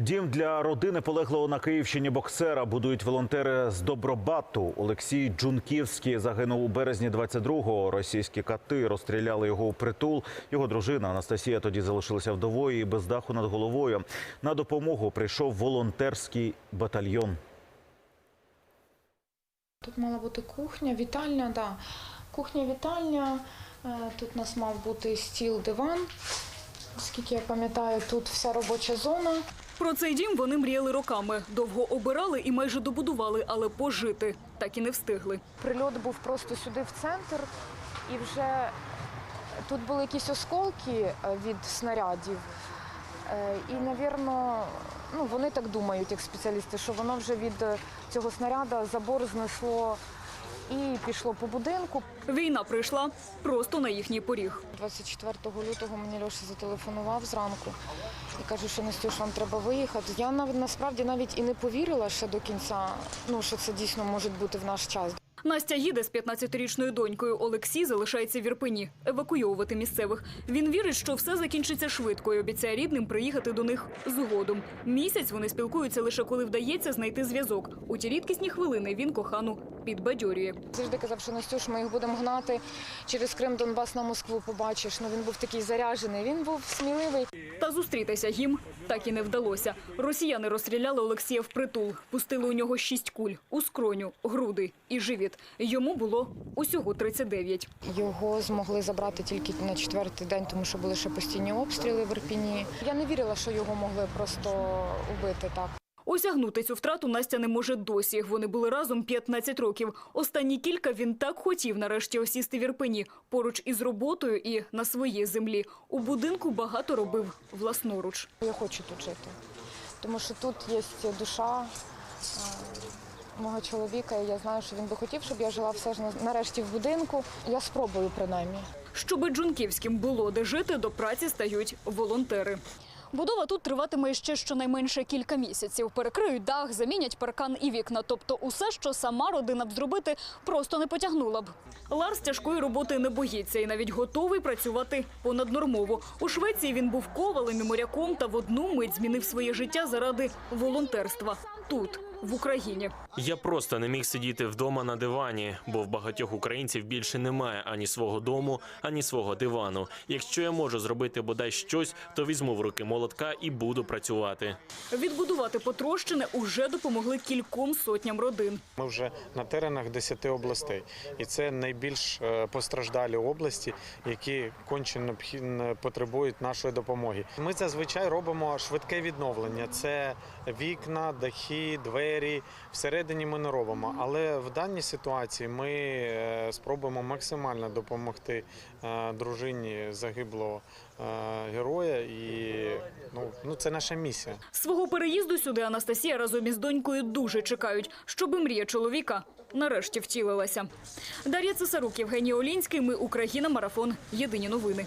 Дім для родини полеглого на Київщині боксера будують волонтери з Добробату. Олексій Джунківський загинув у березні 22-го. Російські кати розстріляли його у притул. Його дружина Анастасія тоді залишилася вдовою і без даху над головою. На допомогу прийшов волонтерський батальйон. Тут мала бути кухня, вітальня, да. Кухня, вітальня. Е, Тут у нас мав бути стіл, диван. Оскільки я пам'ятаю, тут вся робоча зона. Про цей дім вони мріяли роками. Довго обирали і майже добудували, але пожити так і не встигли. Прильот був просто сюди в центр, і вже тут були якісь осколки е, від снарядів. Е, І, навірно, ну, вони так думають, як спеціалісти, що воно вже від е, цього снаряда забор знесло і пішло по будинку. Війна прийшла просто на їхній поріг. 24 лютого мені Льоша зателефонував зранку і каже, що Настюш, вам треба виїхати. Я навіть насправді навіть і не повірила ще до кінця, ну що це дійсно може бути в наш час. Настя їде з 15-річною донькою. Олексій залишається в Ірпені, евакуйовувати місцевих. Він вірить, що все закінчиться швидко і обіцяє рідним приїхати до них згодом. Місяць вони спілкуються лише коли вдається знайти зв'язок. У ті рідкісні хвилини він кохану підбадьорює. Завжди казав, що Настюш, ми їх будемо гнати через Крим, Донбас на Москву. Побачиш. Ну він був такий заряджений. Він був сміливий. Та зустрітися їм так і не вдалося. Росіяни розстріляли Олексія впритул, пустили у нього шість куль у скроню, груди і живіт. Йому було усього 39. Його змогли забрати тільки на четвертий день, тому що були ще постійні обстріли в Ірпіні. Я не вірила, що його могли просто убити так. Осягнути цю втрату Настя не може досі. Вони були разом 15 років. Останні кілька він так хотів нарешті осісти в Ірпені, поруч із роботою і на своїй землі. У будинку багато робив власноруч. Я хочу тут жити, тому що тут є душа мого чоловіка, і я знаю, що він би хотів, щоб я жила все ж нарешті в будинку. Я спробую принаймні. Щоби Джунківським було де жити, до праці стають волонтери. Будова тут триватиме ще щонайменше кілька місяців. Перекриють дах, замінять паркан і вікна. Тобто усе, що сама родина б зробити, просто не потягнула б. Ларс тяжкої роботи не боїться і навіть готовий працювати понаднормово. У Швеції він був ковалем і моряком та в одну мить змінив своє життя заради волонтерства. Тут, в Україні. Я просто не міг сидіти вдома на дивані, бо в багатьох українців більше немає ані свого дому, ані свого дивану. Якщо я можу зробити бодай щось, то візьму в руки молотка і буду працювати. Відбудувати потрощене уже допомогли кільком сотням родин. Ми вже на теренах 10 областей, і це найбільш е, постраждалі області, які конче потребують нашої допомоги. Ми зазвичай робимо швидке відновлення. Це вікна, дахи, двері. Всередині ми не робимо. Але в даній ситуації ми е, спробуємо максимально допомогти е, дружині загиблого е, героя. І ну, ну це наша місія. Свого переїзду сюди Анастасія разом із донькою дуже чекають, щоби мрія чоловіка нарешті втілилася. Дар'я Цесарук, Євгеній Олінський. Ми Україна. Марафон. Єдині новини.